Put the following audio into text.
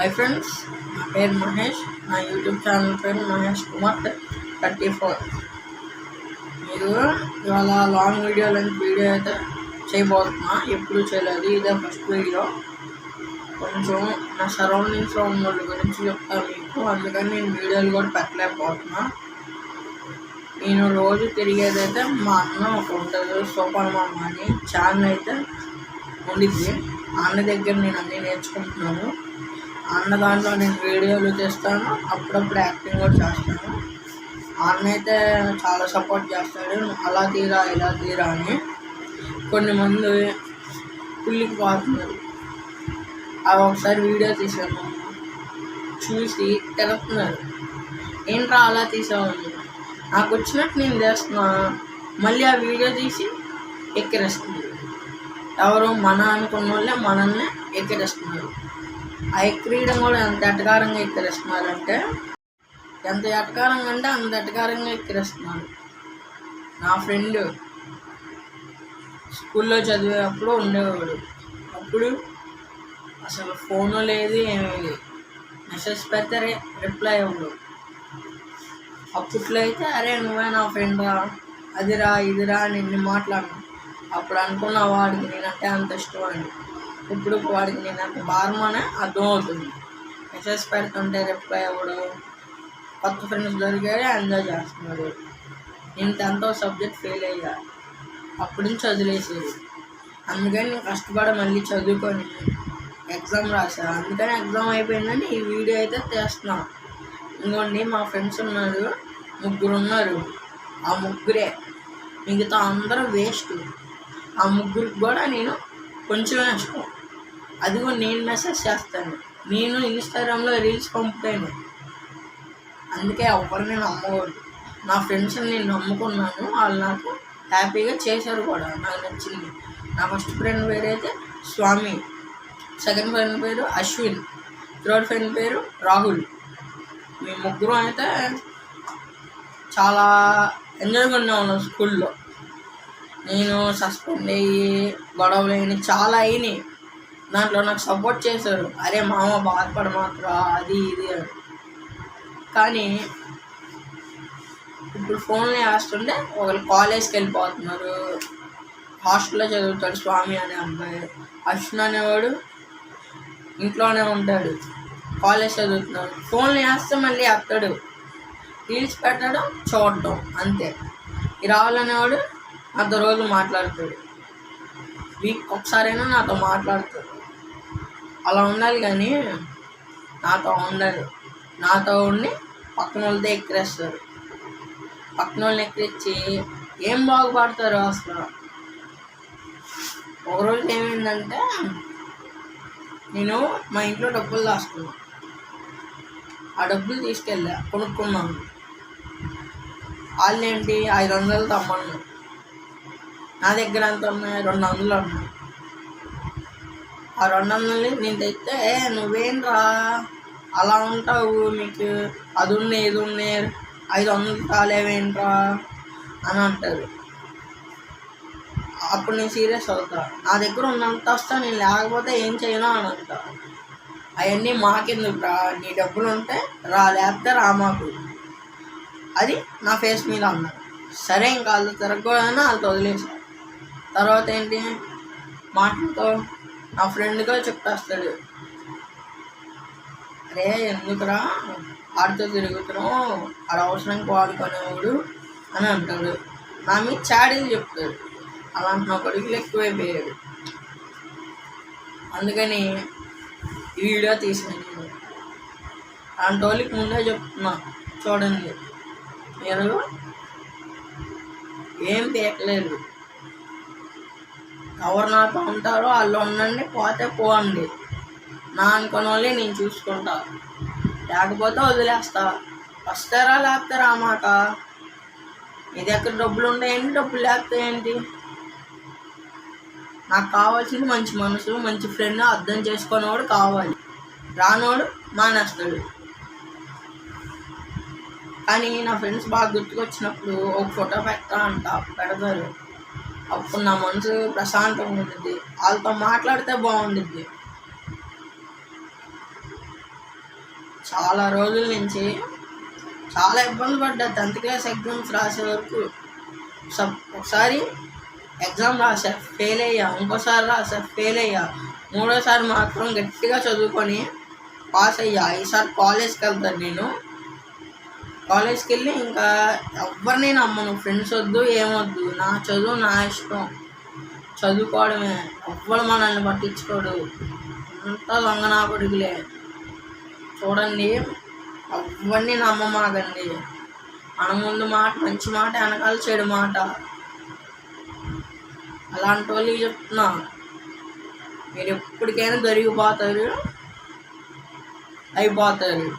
Hi friends నా పేరు మహేష్ నా యూట్యూబ్ ఛానల్ పేరు మహేష్ కుమార్ థర్టీ ఫోర్ మీరు ఇవాళ లాంగ్ వీడియో లెంత్ వీడియో అయితే చేయబోతున్నా. ఎప్పుడు చేయలేదు ఇదే ఫస్ట్ వీడియో కొంచెం నా సరౌండింగ్స్లో ఉన్న వాళ్ళ గురించి చెప్తాను మీకు. అందుకని నేను వీడియోలు కూడా పెట్టలేకపోతున్నా. నేను రోజు తిరిగేదైతే మా అన్న ఒక ఉంటుంది సూపర్ మామ అని. ఛానల్ అయితే ఉండిద్ది. అన్న దగ్గర నేను అన్నీ నేర్చుకుంటున్నాను. అన్న దాంట్లో నేను వీడియోలు చేస్తాను అప్పుడప్పుడు యాక్టింగ్ కూడా చేస్తాను. అన్న అయితే చాలా సపోర్ట్ చేస్తాడు. అలా తీరా ఇలా తీరా అని కొన్ని మంది పుల్లికి పోతున్నారు అవి ఒకసారి వీడియో తీసాను చూసి తిరుగుతున్నారు ఏంట్రా అలా తీసామని నాకు వచ్చినట్టు నేను చేస్తున్నా. మళ్ళీ ఆ వీడియో తీసి ఎక్కిరేస్తుంది ఎవరు మన అనుకున్న వాళ్ళే మనల్ని ఎక్కిరేస్తున్నారు. ఆ ఎక్కిరియడం కూడా ఎంత ఎటకారంగా ఎక్కిరిస్తున్నారంటే ఎంత ఎటకారంగా అంటే అంత ఎటకారంగా ఎక్కిరేస్తున్నారు. నా ఫ్రెండ్ స్కూల్లో చదివేటప్పుడు ఉండేవాడు. అప్పుడు అసలు ఫోను లేదు ఏమీ లేదు. మెసేజ్ పెడితే రే రిప్లై ఇవ్వడు అప్పట్లో అయితే అరే నువ్వే నా ఫ్రెండ్ రా అదిరా ఇదిరా అని ఇన్ని మాట్లాడినా అప్పుడు అనుకున్న వాడికి నేనంటే అంత ఇష్టం అని ఇప్పుడు వాడికి నేను భారం అనే అర్థం అవుతుంది. మెసేజ్ పెడుతుంటే రిప్లై ఎవడు కొత్త ఫ్రెండ్స్ దొరికారు ఎంజాయ్ చేస్తున్నాడు. నేను టెన్త్ సబ్జెక్ట్ ఫెయిల్ అయ్యా. అప్పటి నుంచి వదిలేసేది. అందుకని నేను కష్టపడ మళ్ళీ చదువుకొని ఎగ్జామ్ రాశా. అందుకని ఎగ్జామ్ అయిపోయిందని ఈ వీడియో అయితే చేస్తున్నాను ఇంకోండి మా ఫ్రెండ్స్ ఉన్నారు ముగ్గురు ఉన్నారు. ఆ ముగ్గురే. మిగతా అందరూ వేస్ట్ ఆ ముగ్గురికి కూడా నేను కొంచెం ఇష్టం అది కూడా నేను మెసేజ్ చేస్తాను. నేను ఇన్స్టాగ్రామ్లో రీల్స్ పంపుతాను. అందుకే ఎవరిని నమ్మకూడదు. నా ఫ్రెండ్స్ని నేను నమ్ముకున్నాను. వాళ్ళు నాకు హ్యాపీగా చేశారు కూడా. నాకు నచ్చింది. నా ఫస్ట్ ఫ్రెండ్ పేరు అయితే స్వామి. సెకండ్ ఫ్రెండ్ పేరు అశ్విన్. థర్డ్ ఫ్రెండ్ పేరు రాహుల్. మీ ముగ్గురు అయితే చాలా ఎంజాయ్గా ఉన్నాము స్కూల్లో. నేను సస్పెండ్ అయ్యి గొడవలు అయినాయి చాలా అయినాయి. దాంట్లో నాకు సపోర్ట్ చేశారు అరే మామ బాధపడ మాత్రం అది ఇది అని. కానీ ఇప్పుడు ఫోన్లో వేస్తుంటే ఒకరు కాలేజ్కి వెళ్ళిపోతున్నారు. హాస్టల్లో చదువుతాడు స్వామి అనే అబ్బాయి. అశ్విన్ అనేవాడు ఇంట్లోనే ఉంటాడు. కాలేజ్ చదువుతున్నాడు. ఫోన్లు వేస్తే మళ్ళీ అత్తడు రీల్స్ పెట్టడం చూడటం అంతే. ఈ రావాలనేవాడు నాతో రోజు మాట్లాడతాడు. వీక్ ఒకసారైనా నాతో మాట్లాడతాడు. అలా ఉండాలి కానీ నాతో ఉండాలి నాతో ఉండి పక్కన వాళ్ళతో ఎక్కిరేస్తారు పక్కన వాళ్ళని ఎక్కిరించి ఏం బాగుపడతారు అసలు? ఒకరోజు ఏమైందంటే నేను మా ఇంట్లో డబ్బులు దాచుకున్నాను ఆ డబ్బులు తీసుకెళ్ళా కొనుక్కున్నాను. వాళ్ళు ఏంటి ఐదు వందలు తమ్మన్నారు. నా దగ్గర అంత ఉన్నాయి రెండు వందలు ఉన్నాయి ఆ రెండు వందలు నేను తెస్తే "ఏ, నువ్వేంట్రా? అలా ఉంటావు మీకు అది ఉన్నాయి ఇది ఉన్నాయి ఐదు వందలు కాలేవేంట్రా అని అంటారు. అప్పుడు నేను సీరియస్ అవుతా. నా దగ్గర ఉన్నంత వస్తా నేను లేకపోతే ఏం చేయను అని అంటా. అవన్నీ మాకెందుకు రా నీ డబ్బులు ఉంటే రా లేకపోతే రా మాకు. అది నా ఫేస్ మీద అన్నారు సరే ఇంకా వాళ్ళు తిరగకూడదని వాళ్ళతో వదిలేశారు తర్వాత ఏంటి? మాటలతో నా ఫ్రెండ్గా చెప్పేస్తాడు. అరే ఎందుకురా? ఆడితో తిరుగుతున్నావు. ఆడ అవసరానికి వాడుకునేవాడు అని అంటాడు. నా మీద చాడీలు చెప్తాడు. అలాంటి నా కొడుకులు ఎక్కువైపోయాడు అందుకని ఈ వీడియో తీసాను నేను అలాంటి వాళ్ళకి ముందే చెప్తున్నా. చూడండి. మీరు ఏం తీయట్లేదు. ఎవరు నాతో ఉంటారో వాళ్ళు ఉండండి పోతే పోండి. నా అనుకున్న వాళ్ళే నేను చూసుకుంటా. లేకపోతే వదిలేస్తా. వస్తారా లేకపోతే రామాక నీ దగ్గర డబ్బులు ఉన్నాయండి డబ్బులు లేకపోతే ఏంటి? నాకు కావాల్సింది మంచి మనసు మంచి ఫ్రెండ్ అర్థం చేసుకునేవాడు కావాలి. రానోడు మానేస్తాడు. కానీ నా ఫ్రెండ్స్ బాగా గుర్తుకొచ్చినప్పుడు ఒక ఫోటో పెడతా అంట పెడతారు. అప్పుడు నా మనసు ప్రశాంతంగా ఉంటుంది వాళ్ళతో మాట్లాడితే బాగుండిద్ది. చాలా రోజుల నుంచి చాలా ఇబ్బంది పడ్డా టెన్త్ క్లాస్ ఎగ్జామ్స్ రాసే వరకు సబ్ ఒకసారి ఎగ్జామ్ రాసా ఫెయిల్ అయ్యా ఇంకోసారి రాసా ఫెయిల్ అయ్యా. మూడోసారి మాత్రం గట్టిగా చదువుకొని పాస్ అయ్యా. ఈసారి కాలేజ్కి వెళ్తాను నేను. కాలేజ్కి వెళ్ళి ఇంకా ఎవరిని నమ్మను. ఫ్రెండ్స్ వద్దు ఏమొద్దు. నా చదువు నా ఇష్టం. చదువుకోవడమే. ఎవ్వరు మనల్ని పట్టించుకోడు. అంతా దొంగ నా కొడుకులే చూడండి ఎవరిని నమ్మమాగండి మన ముందు మాట మంచి మాట వెనకాల చెడు మాట. అలాంటి వాళ్ళకి చెప్తున్నా. మీరు ఎప్పటికైనా దొరికిపోతారు. అయిపోతారు.